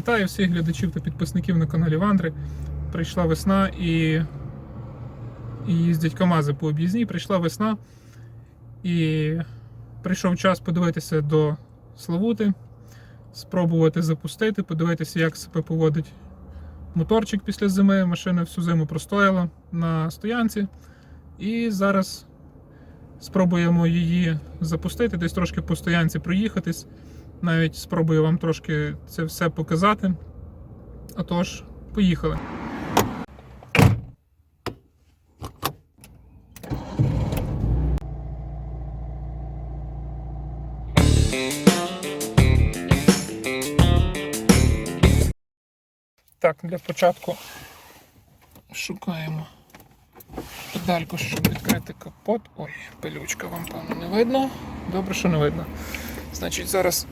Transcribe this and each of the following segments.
Вітаю всіх глядачів та підписників на каналі Вандри. Прийшла весна і, і їздять КАМАЗи по об'їзній. Прийшла весна і прийшов час подивитися до Славути, спробувати запустити, подивитися, як себе поводить моторчик після зими. Машина всю зиму простояла на стоянці. І зараз спробуємо її запустити, десь трошки по стоянці проїхатись. Навіть спробую вам трошки це все показати. Отож, поїхали. Так, для початку шукаємо педальку, щоб відкрити капот. Ой, пилючка вам, певно, не видно. Добре, що не видно. Значить, зараз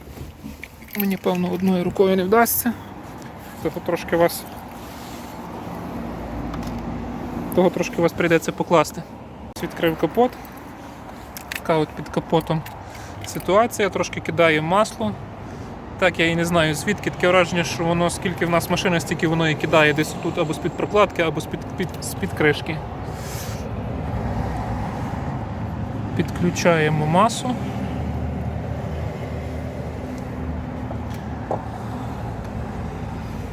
мені, певно, одною рукою не вдасться. Того трошки вас. Того трошки вас прийдеться покласти. Відкрив капот. Така от під капотом ситуація, трошки кидає масло. Так, я і не знаю звідки таке враження, що воно скільки в нас машина, стільки воно і кидає десь тут або з-під прокладки, або з-під під, з-під кришки. Підключаємо масу.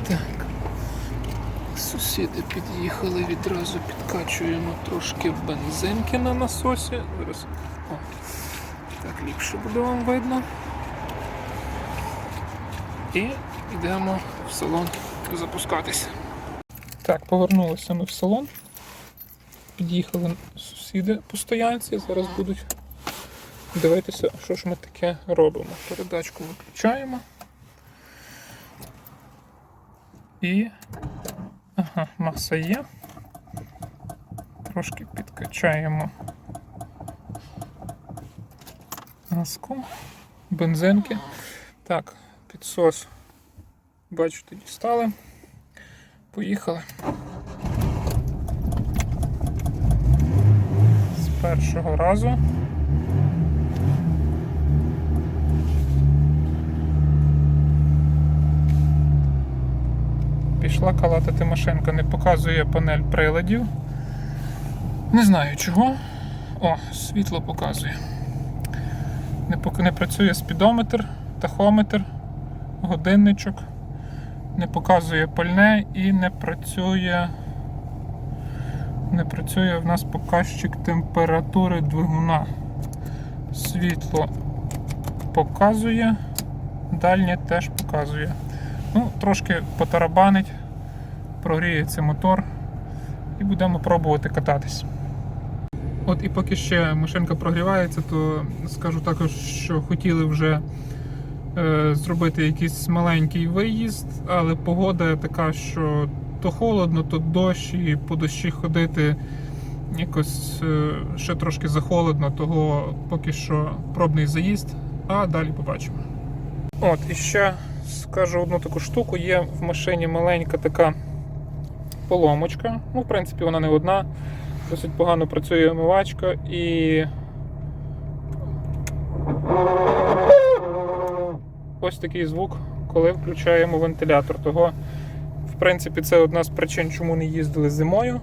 Так. Сусіди під'їхали, відразу підкачуємо трошки бензинки на насосі. Зараз. О, так ліпше буде вам видно. І йдемо в салон запускатися. Так, повернулися ми в салон. Під'їхали сусіди по стоянці, зараз будуть дивитися, що ж ми таке робимо. Передачку виключаємо. І. Ага, маса є. Трошки підкачаємо газку, бензинки. Так, підсос, бачите, дістали. Поїхали. З першого разу. Пішла калатати машинка, не показує панель приладів. Не знаю чого. О, світло показує. Не, не працює спідометр, тахометр, годинничок. Не показує пальне і не працює. Не працює в нас показчик температури двигуна. Світло показує, дальнє теж показує. Ну, трошки потарабанить, прогріється мотор і будемо пробувати кататись. От і поки ще машинка прогрівається, то скажу також, що хотіли вже е, зробити якийсь маленький виїзд, але погода така, що то холодно, то дощ, і по дощі ходити якось е, ще трошки захолодно, того поки що пробний заїзд, а далі побачимо. От, і ще скажу одну таку штуку. Є в машині маленька така поломочка. Ну, в принципі, вона не одна. Досить погано працює омивачка і. Ось такий звук, коли включаємо вентилятор. Того, в принципі, це одна з причин, чому не їздили зимою.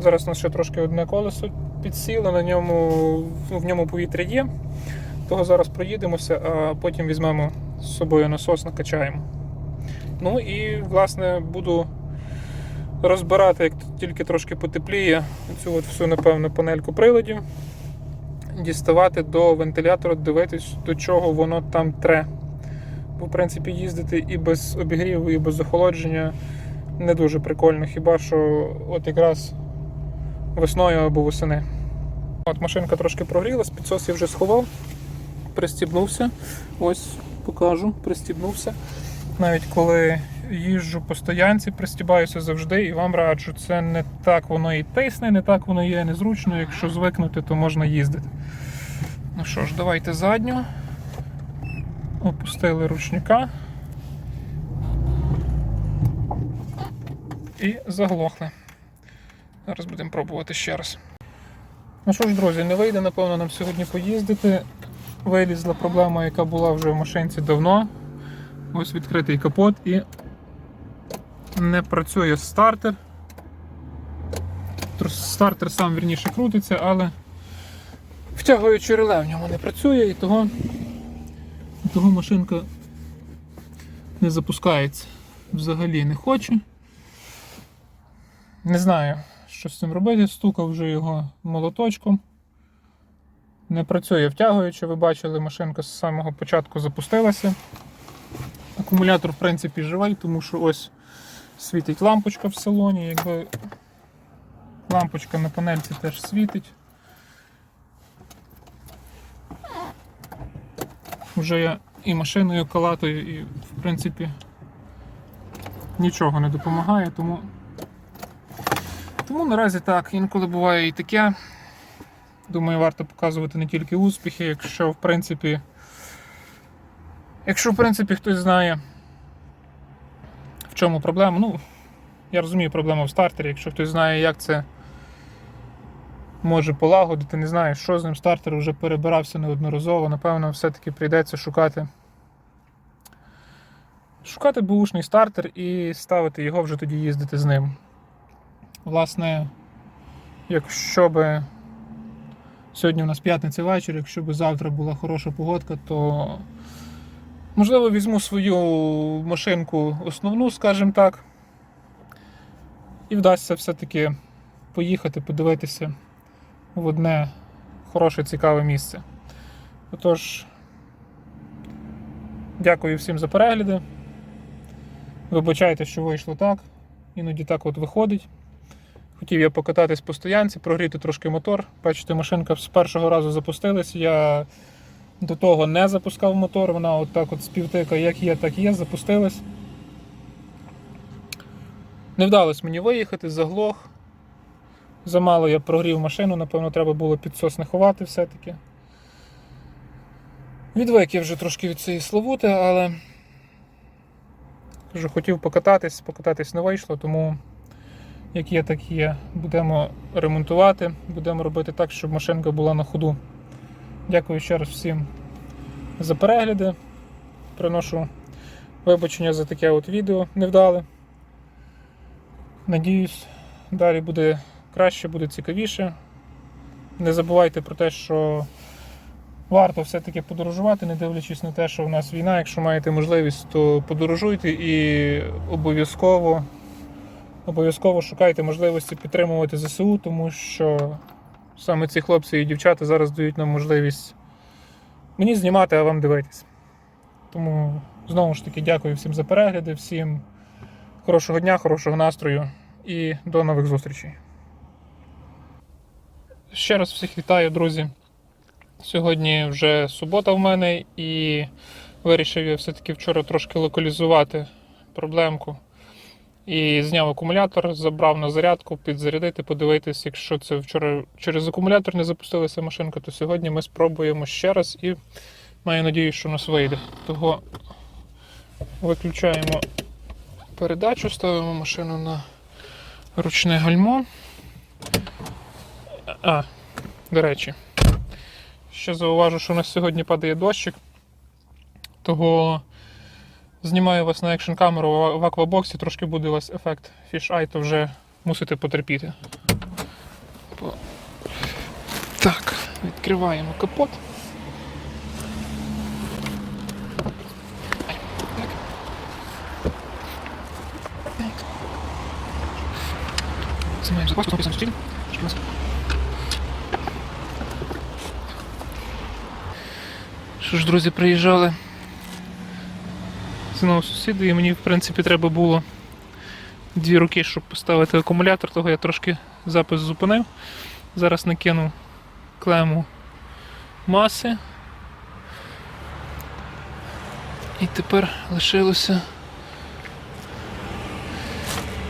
Зараз у нас ще трошки одне колесо підсіло, на ньому, ну, в ньому повітря є. Того зараз проїдемося, а потім візьмемо з собою насос, накачаємо. Ну і, власне, буду розбирати, як тільки трошки потепліє, цю от всю, напевно, панельку приладів, діставати до вентилятора, дивитись, до чого воно там тре. Бо, в принципі, їздити і без обігріву, і без охолодження не дуже прикольно, хіба що от якраз весною або восени. От машинка трошки прогрілась, підсос я вже сховав, пристібнувся. Ось покажу, пристібнувся. Навіть коли їжджу по стоянці, пристібаюся завжди і вам раджу, це не так воно і тисне, не так воно є незручно. Якщо звикнути, то можна їздити. Ну що ж, давайте задню. Опустили ручника. І заглохли. Зараз будемо пробувати ще раз. Ну що ж, друзі, не вийде, напевно, нам сьогодні поїздити. Вилізла проблема, яка була вже в машинці давно. Ось відкритий капот і не працює стартер. Стартер сам вірніше крутиться, але втягуючи реле в ньому не працює і того, і того машинка не запускається. Взагалі не хоче. Не знаю, що з цим робити. Стукав вже його молоточком. Не працює втягуючи. Ви бачили, машинка з самого початку запустилася. Акумулятор, в принципі, живий, тому що ось світить лампочка в салоні. Якби лампочка на панельці теж світить. Вже я і машиною калатою, і в принципі нічого не допомагає, тому, тому наразі так, інколи буває і таке. Думаю, варто показувати не тільки успіхи, якщо в принципі. Якщо в принципі хтось знає, чому проблема, ну, я розумію проблему в стартері, якщо хтось знає, як це може полагодити, не знаю, що з ним стартер вже перебирався неодноразово, напевно, все-таки прийдеться шукати. Шукати бушний стартер і ставити його вже тоді їздити з ним. Власне, якщо би сьогодні у нас п'ятниця вечір, якщо б завтра була хороша погодка, то можливо візьму свою машинку основну, скажімо так, і вдасться все-таки поїхати, подивитися в одне хороше, цікаве місце. Отож, дякую всім за перегляди. Вибачайте, що вийшло так. Іноді так от виходить. Хотів я покататись по стоянці, прогріти трошки мотор. Бачите, машинка з першого разу запустилась. Я до того не запускав мотор, вона от так от з півтика, як є, так є, запустилась. Не вдалося мені виїхати, заглох. Замало я прогрів машину, напевно, треба було підсос не ховати все-таки. Відвик я вже трошки від цієї славути, але кажу, хотів покататись, покататись не вийшло, тому як є, так є. Будемо ремонтувати, будемо робити так, щоб машинка була на ходу. Дякую ще раз всім за перегляди. Приношу вибачення за таке от відео невдале. Надіюсь, далі буде краще, буде цікавіше. Не забувайте про те, що варто все-таки подорожувати, не дивлячись на те, що в нас війна. Якщо маєте можливість, то подорожуйте і обов'язково обов'язково шукайте можливості підтримувати ЗСУ, тому що саме ці хлопці і дівчата зараз дають нам можливість мені знімати, а вам дивитись. Тому знову ж таки дякую всім за перегляди, всім хорошого дня, хорошого настрою і до нових зустрічей. Ще раз всіх вітаю, друзі. Сьогодні вже субота в мене і вирішив я все-таки вчора трошки локалізувати проблемку. І зняв акумулятор, забрав на зарядку, підзарядити, подивитись, якщо це вчора через акумулятор не запустилася машинка, то сьогодні ми спробуємо ще раз і маю надію, що у нас вийде. Того виключаємо передачу, ставимо машину на ручне гальмо. А, до речі, ще зауважу, що у нас сьогодні падає дощик, того знімаю вас на екшн камеру в аквабоксі, трошки буде у вас ефект фіш-ай, то вже мусите потерпіти. Так, відкриваємо капот. Знімаємо написано сусіди. Що? Що ж, друзі, приїжджали знову сусіди, і мені, в принципі, треба було дві руки, щоб поставити акумулятор, того я трошки запис зупинив. Зараз накину клему маси. І тепер лишилося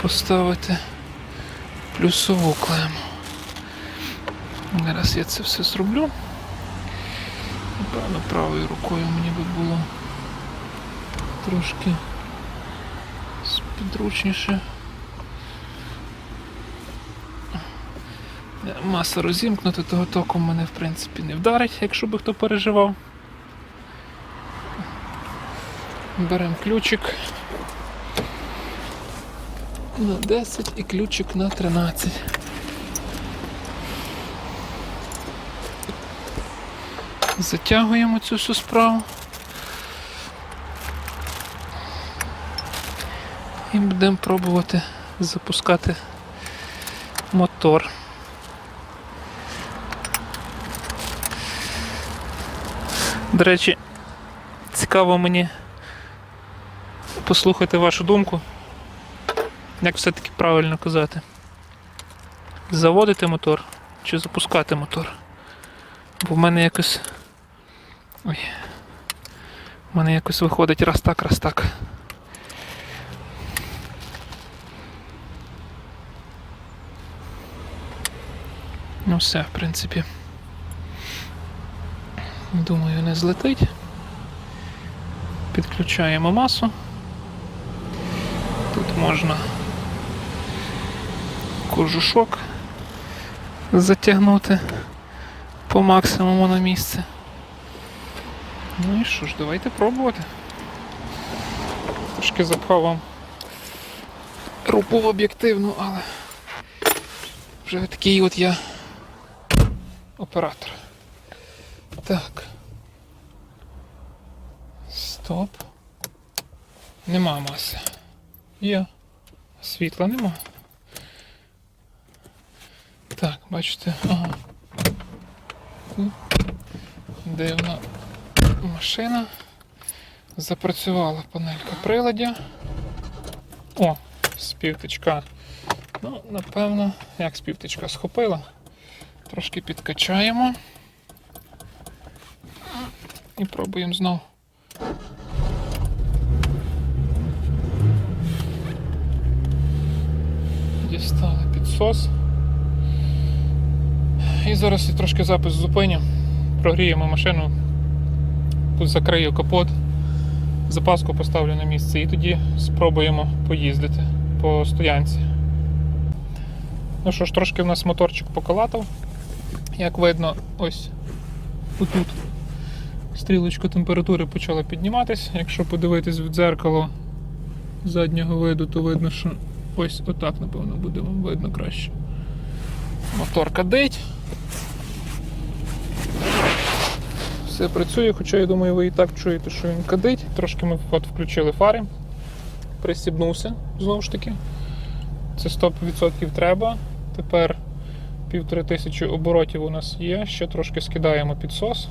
поставити плюсову клему. Зараз я це все зроблю. Напевно, правою рукою мені би було трошки підручніше. Маса розімкнута, того током мене в принципі не вдарить, якщо би хто переживав. Беремо ключик на 10 і ключик на 13. Затягуємо цю всю справу. І будемо пробувати запускати мотор. До речі, цікаво мені послухати вашу думку. Як все-таки правильно казати? Заводити мотор чи запускати мотор? Бо в мене якось. Ой. В мене якось виходить раз так, раз так. Ну все, в принципі. Думаю, не злетить. Підключаємо масу. Тут можна кожушок затягнути по максимуму на місце. Ну і що ж, давайте пробувати. Трошки запхав вам рупу в об'єктивну, але вже такий от я оператор. Так. Стоп. Нема маси. Є. Світла нема. Так, бачите, ага. Дивна машина. Запрацювала панелька приладів. О, співтичка. Ну, напевно, як співтичка схопила. Трошки підкачаємо. І пробуємо знову. Дістали підсос. І зараз я трошки запис зупиню. Прогріємо машину, тут закрию капот, запаску поставлю на місце і тоді спробуємо поїздити по стоянці. Ну що ж, трошки в нас моторчик поколатав. Як видно, ось отут стрілочка температури почала підніматись. Якщо подивитись в дзеркало заднього виду, то видно, що ось отак, напевно, буде вам видно краще. Мотор кадить. Все працює, хоча я думаю, ви і так чуєте, що він кадить. Трошки ми от включили фари, пристібнувся знову ж таки. Це 100% треба. Тепер півтори тисячі оборотів у нас є, ще трошки скидаємо підсос.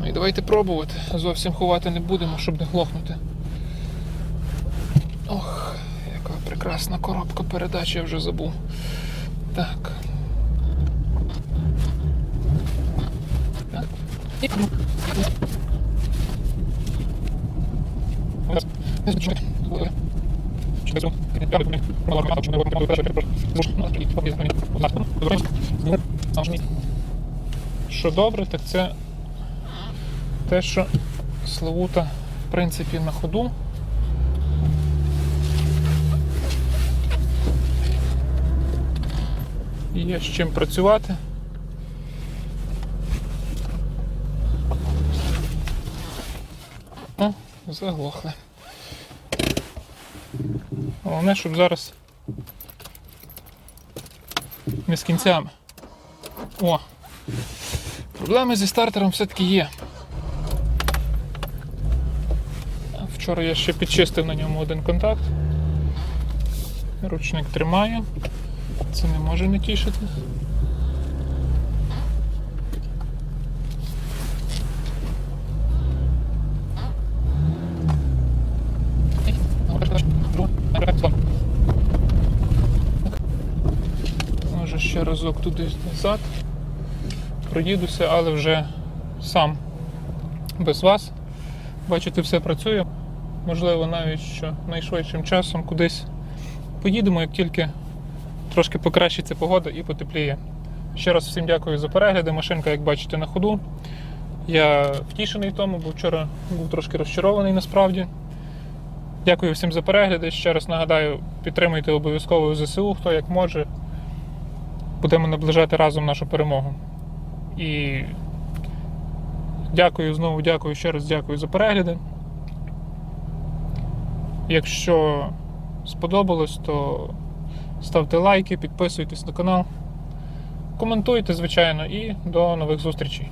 Ну і давайте пробувати. Зовсім ховати не будемо, щоб не глохнути. Ох, яка прекрасна коробка передач, я вже забув. Так. Так. Що добре, так це те, що Славута, в принципі, на ходу. Є з чим працювати. О, заглохли. Головне, щоб зараз не з кінцями. О! Проблеми зі стартером все-таки є. Вчора я ще підчистив на ньому один контакт. Ручник тримає. Це не може не тішити. Може ще разок туди назад. Проїдуся, але вже сам без вас. Бачите, все працює. Можливо, навіть що найшвидшим часом кудись поїдемо, як тільки трошки покращиться погода і потепліє. Ще раз всім дякую за перегляди. Машинка, як бачите, на ходу. Я втішений тому, бо вчора був трошки розчарований насправді. Дякую всім за перегляди. Ще раз нагадаю, підтримуйте обов'язково ЗСУ, хто як може. Будемо наближати разом нашу перемогу. І дякую знову, дякую, ще раз дякую за перегляди. Якщо сподобалось, то ставте лайки, підписуйтесь на канал, коментуйте, звичайно, і до нових зустрічей.